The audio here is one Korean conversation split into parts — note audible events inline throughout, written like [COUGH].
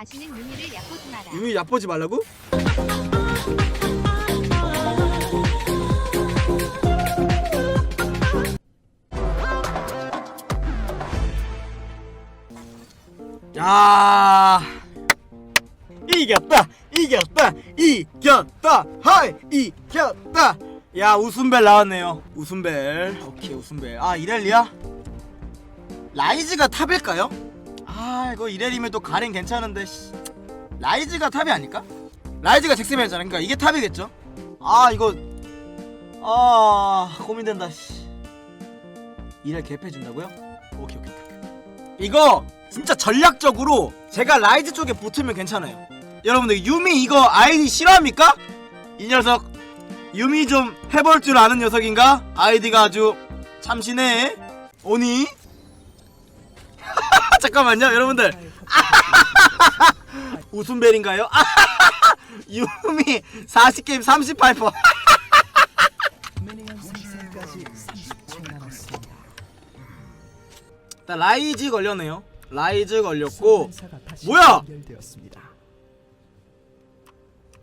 다시는 유미를 얕보지 마라. 유미 얕보지 말라고? 야 이겼다 이겼다 이겼다 하이 이겼다 야 웃음벨 나왔네요 웃음벨 오케이 웃음벨 아 이렐리야 라이즈가 탑일까요? 아 이거 이렐이면 또 가렌 괜찮은데 씨. 라이즈가 탑이 아닐까? 라이즈가 잭스맨이잖아 그러니까 이게 탑이겠죠? 아 이거 아 고민된다 씨. 이렐 개패준다고요? 오케이 오케이 이거 진짜 전략적으로 제가 라이즈 쪽에 붙으면 괜찮아요 여러분들 유미 이거 아이디 싫어합니까? 이 녀석 유미 좀 해볼 줄 아는 녀석인가? 아이디가 아주 참신해 오니? 잠깐만요 여러분들 [LAUGHS] 웃음벨인가요? [LAUGHS] 유미 40게임 38% 미니언 생성까지 30초 남았습니다. 일단 라이즈 걸렸네요 라이즈 걸렸고 뭐야?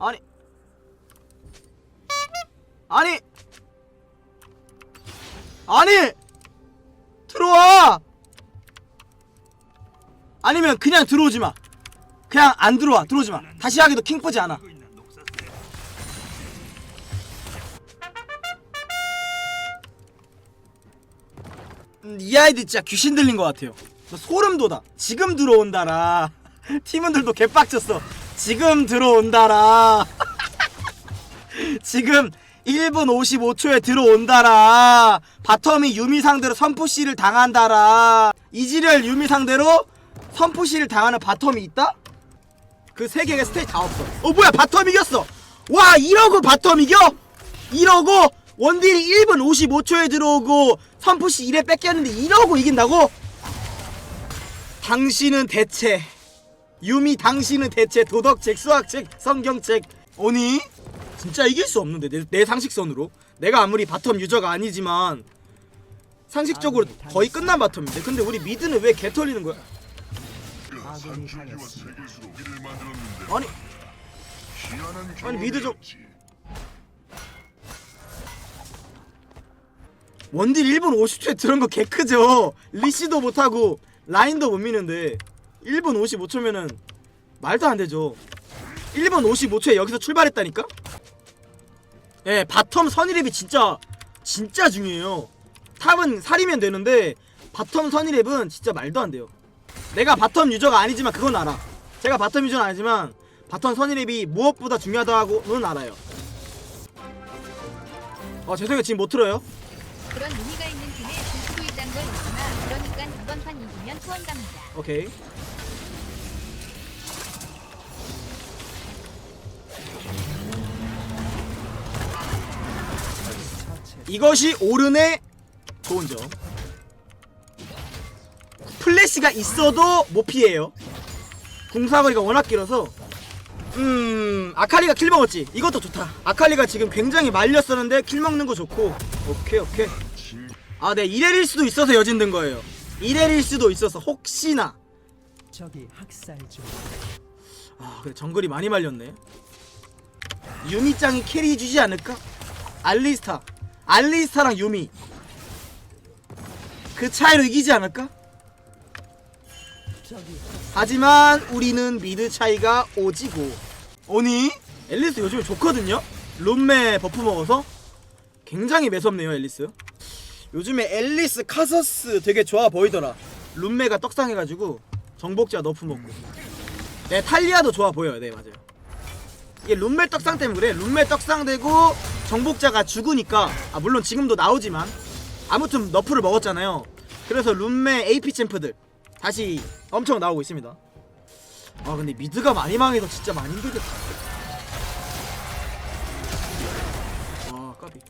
아니 아니 아니 들어와 아니면 그냥 들어오지 마. 그냥 안 들어와. 들어오지 마. 다시 하기도 킹프지 않아. 음, 이 아이디 진짜 귀신 들린 것 같아요. 저 소름 돋아. 지금 들어온다라. [LAUGHS] 팀원들도 개빡쳤어. 지금 들어온다라. [LAUGHS] 지금 1분 55초에 들어온다라. 바텀이 유미 상대로 선푸시를 당한다라. 이지랄 유미 상대로 선푸시를 당하는 바텀이 있다? 그 세 개의 스테이지 다 없어 어 뭐야 바텀 이겼어 와 이러고 바텀 이겨? 이러고 원딜이 1분 55초에 들어오고 선푸시 1에 뺏겼는데 이러고 이긴다고? 당신은 대체 유미 당신은 대체 도덕책 수학책 성경책 오니 진짜 이길 수 없는데 내, 내 상식선으로 내가 아무리 바텀 유저가 아니지만 상식적으로 거의 끝난 바텀인데 근데 우리 미드는 왜 개 털리는 거야 아군이 당했습니다. 아니 아니 미드 좀 원딜 1분 50초에 들은 거 개크죠? 리시도 못하고 라인도 못 미는데 1분 55초면은 말도 안 되죠. 1분 55초에 여기서 출발했다니까? 예 바텀 선이랩이 진짜 진짜 중요해요. 탑은 살이면 되는데 바텀 선이랩은 진짜 말도 안 돼요 내가 바텀 유저가 아니지만 그건 알아. 제가 바텀 유저는 아니지만 바텀 선이랩이 무엇보다 중요하다고는 알아요. 어 죄송해요 지금 못 틀어요. 그런 의미가 있는 팀에 중수도 있다는 건 있으나 그러니까 이번 판 이기면 투원 갑니다. 오케이. 이것이 오른의 좋은 점 플래시가 있어도 못 피해요. 궁사거리가 워낙 길어서. 음 아칼리가 킬 먹었지. 이것도 좋다. 아칼리가 지금 굉장히 말렸었는데 킬 먹는 거 좋고. 오케이 오케이. 아네 이렐일 수도 있어서 여진 든 거예요. 이렐일 수도 있어서 혹시나. 적이 학살 중. 아 그래 정글이 많이 말렸네. 유미짱이 캐리 주지 않을까? 알리스타. 알리스타랑 유미. 그 차이로 이기지 않을까? 하지만 우리는 미드 차이가 오지고. 오니 앨리스 요즘에 좋거든요? 룸메 버프 먹어서? 굉장히 매섭네요 앨리스. 요즘에 앨리스 카서스 되게 좋아 보이더라. 룸메가 떡상해가지고 정복자 너프 먹고. 네 탈리아도 좋아 보여요. 네 맞아요. 이게 룸메 떡상 때문에 그래. 룸메 떡상 되고 정복자가 죽으니까 아 물론 지금도 나오지만 아무튼 너프를 먹었잖아요. 그래서 룸메 AP 챔프들 다시 엄청 나오고 있습니다. 아 근데 미드가 많이 망해서 진짜 많이 힘들겠다. 아 까비.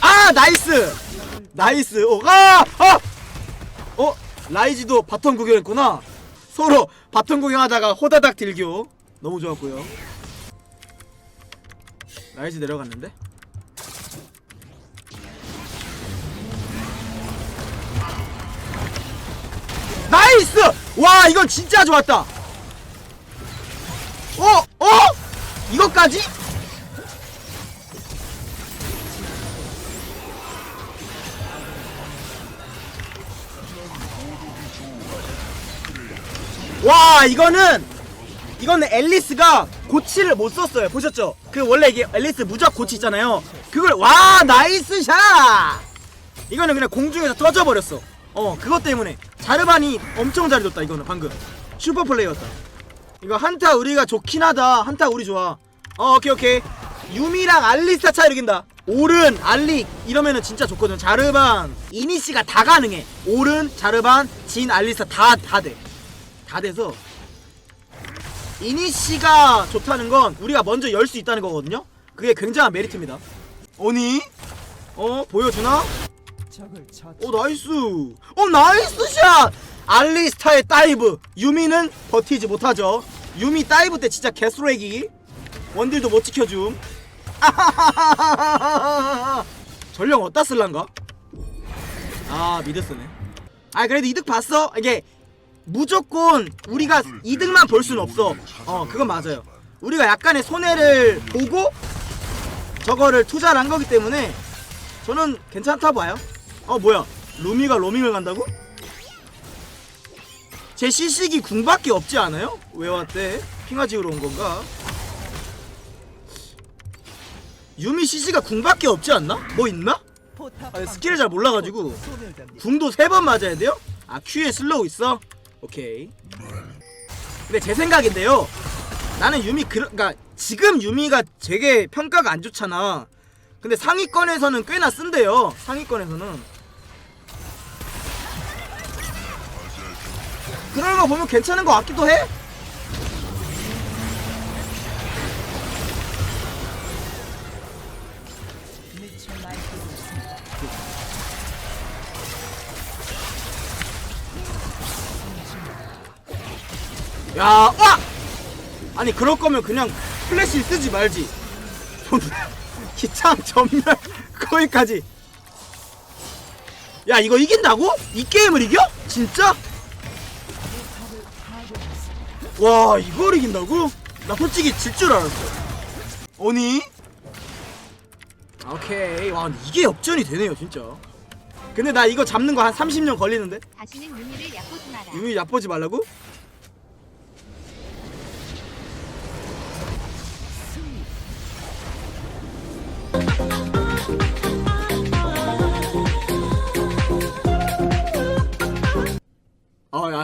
아 나이스! 나이스! 어, 아! 아! 어? 라이즈도 바텀 구경했구나. 서로 바텀 구경하다가 호다닥 딜교. 너무 좋았고요. 라이즈 내려갔는데 나이스! 와 이건 진짜 좋았다 어? 어? 이것까지? 와 이거는 이거는 앨리스가 고치를 못 썼어요 보셨죠? 그 원래 이게 앨리스 무적 고치 있잖아요 그걸 와 나이스 샷 이거는 그냥 공중에서 터져버렸어 어 그것 때문에 자르반이 엄청 잘해줬다 이거는 방금. 슈퍼 플레이였다. 이거 한타 우리가 좋긴 하다. 한타 우리 좋아. 어 오케이 오케이. 유미랑 알리스타 차이 이긴다. 오른 알리 이러면은 진짜 좋거든. 자르반 이니시가 다 가능해. 오른 자르반 진 알리스타 다 다돼. 다 돼서 이니시가 좋다는 건 우리가 먼저 열 수 있다는 거거든요? 그게 굉장한 메리트입니다. 오니? 어 보여주나. 오 나이스. 오 나이스 샷! 알리스타의 다이브. 유미는 버티지 못하죠. 유미 다이브 때 진짜 개쓰레기. 원딜도 못 지켜줌. [LAUGHS] 전령 어디다 쓸란가? 아 미드 쓰네. 아 그래도 이득 봤어? 이게 무조건 우리가 이득만 볼 수는 없어. 어 그건 맞아요. 우리가 약간의 손해를 보고 저거를 투자를 한 거기 때문에 저는 괜찮다 봐요 어 뭐야 루미가 로밍을 간다고? 제 시식이 궁밖에 없지 않아요? 왜 왔대? 핑아지우러 온 건가? 유미 시시가 궁밖에 없지 않나? 뭐 있나? 포탑 아, 스킬을 잘 몰라가지고. 궁도 세 번 맞아야 돼요? 아 Q에 슬로우 있어? 오케이 근데 제 생각인데요 나는 유미 그 그니까 지금 유미가 되게 평가가 안 좋잖아 근데 상위권에서는 꽤나 쓴대요 상위권에서는 그런 거 보면 괜찮은 거 같기도 해. 야, 와! 아니 그럴 거면 그냥 플래시 쓰지 말지. [LAUGHS] 기창 전멸 [LAUGHS] 거기까지. 야 이거 이긴다고? 이 게임을 이겨? 진짜? 와 이걸 이긴다고? 나 솔직히 질 줄 알았어. 오니? 오케이 와 이게 역전이 되네요 진짜. 근데 나 이거 잡는 거 한 30년 걸리는데? 다시는 유미를 얕보지 마라. 유미 얕보지 말라고?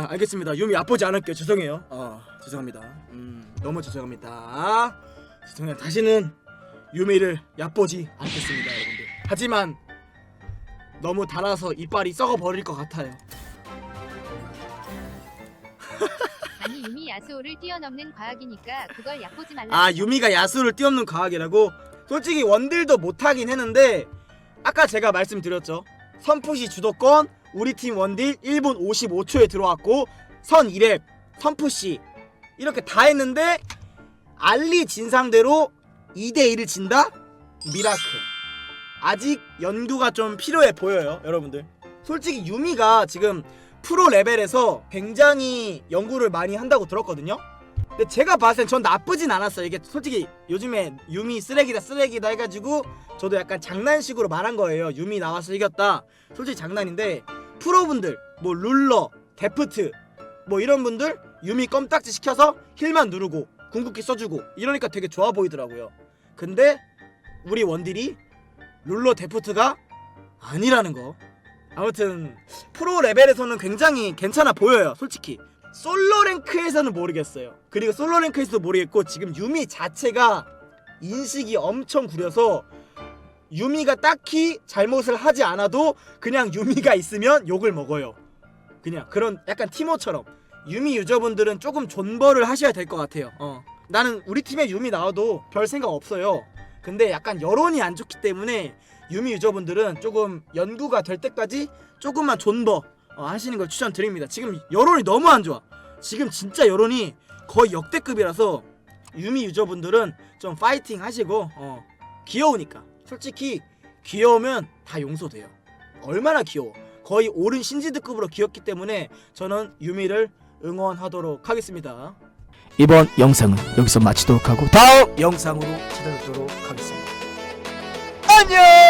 아, 알겠습니다. 유미 얕보지 않을게요. 죄송해요. 아 죄송합니다. 음 너무 죄송합니다. 죄송해요. 다시는 유미를 얕보지 않겠습니다, 여러분들. 하지만 너무 달아서 이빨이 썩어 버릴 것 같아요. [LAUGHS] 아니 유미 야스오를 뛰어넘는 과학이니까 그걸 얕보지 말라. 아 유미가 야수를 뛰어넘는 과학이라고? 솔직히 원딜도 못하긴 했는데 아까 제가 말씀드렸죠 선푸시 주도권 우리 팀 원딜 1분 55초에 들어왔고 선 2렙 선푸시 이렇게 다 했는데 알리 진상대로 2대1을 진다? 미라클 아직 연구가 좀 필요해 보여요 여러분들 솔직히 유미가 지금 프로 레벨에서 굉장히 연구를 많이 한다고 들었거든요 근데 제가 봤을 땐 전 나쁘진 않았어요. 이게 솔직히 요즘에 유미 쓰레기다 쓰레기다 해가지고 저도 약간 장난식으로 말한 거예요. 유미 나와서 이겼다. 솔직히 장난인데 프로분들 뭐 룰러, 데프트 뭐 이런 분들 유미 껌딱지 시켜서 힐만 누르고 궁극기 써주고 이러니까 되게 좋아 보이더라고요. 근데 우리 원딜이 룰러 데프트가 아니라는 거. 아무튼 프로 레벨에서는 굉장히 괜찮아 보여요. 솔직히 솔로 랭크에서는 모르겠어요. 그리고 솔로 랭크에서도 모르겠고 지금 유미 자체가 인식이 엄청 구려서 유미가 딱히 잘못을 하지 않아도 그냥 유미가 있으면 욕을 먹어요. 그냥 그런 약간 티모처럼 유미 유저분들은 조금 존버를 하셔야 될 것 같아요. 어. 나는 우리 팀에 유미 나와도 별 생각 없어요. 근데 약간 여론이 안 좋기 때문에 유미 유저분들은 조금 연구가 될 때까지 조금만 존버 어, 하시는 걸 추천드립니다. 지금 여론이 너무 안 좋아. 지금 진짜 여론이 거의 역대급이라서 유미 유저분들은 좀 파이팅 하시고 어, 귀여우니까 솔직히 귀여우면 다 용서돼요. 얼마나 귀여워. 거의 오른 신지드급으로 귀엽기 때문에 저는 유미를 응원하도록 하겠습니다. 이번 영상은 여기서 마치도록 하고 다음 영상으로 찾아뵙도록 하겠습니다. 안녕!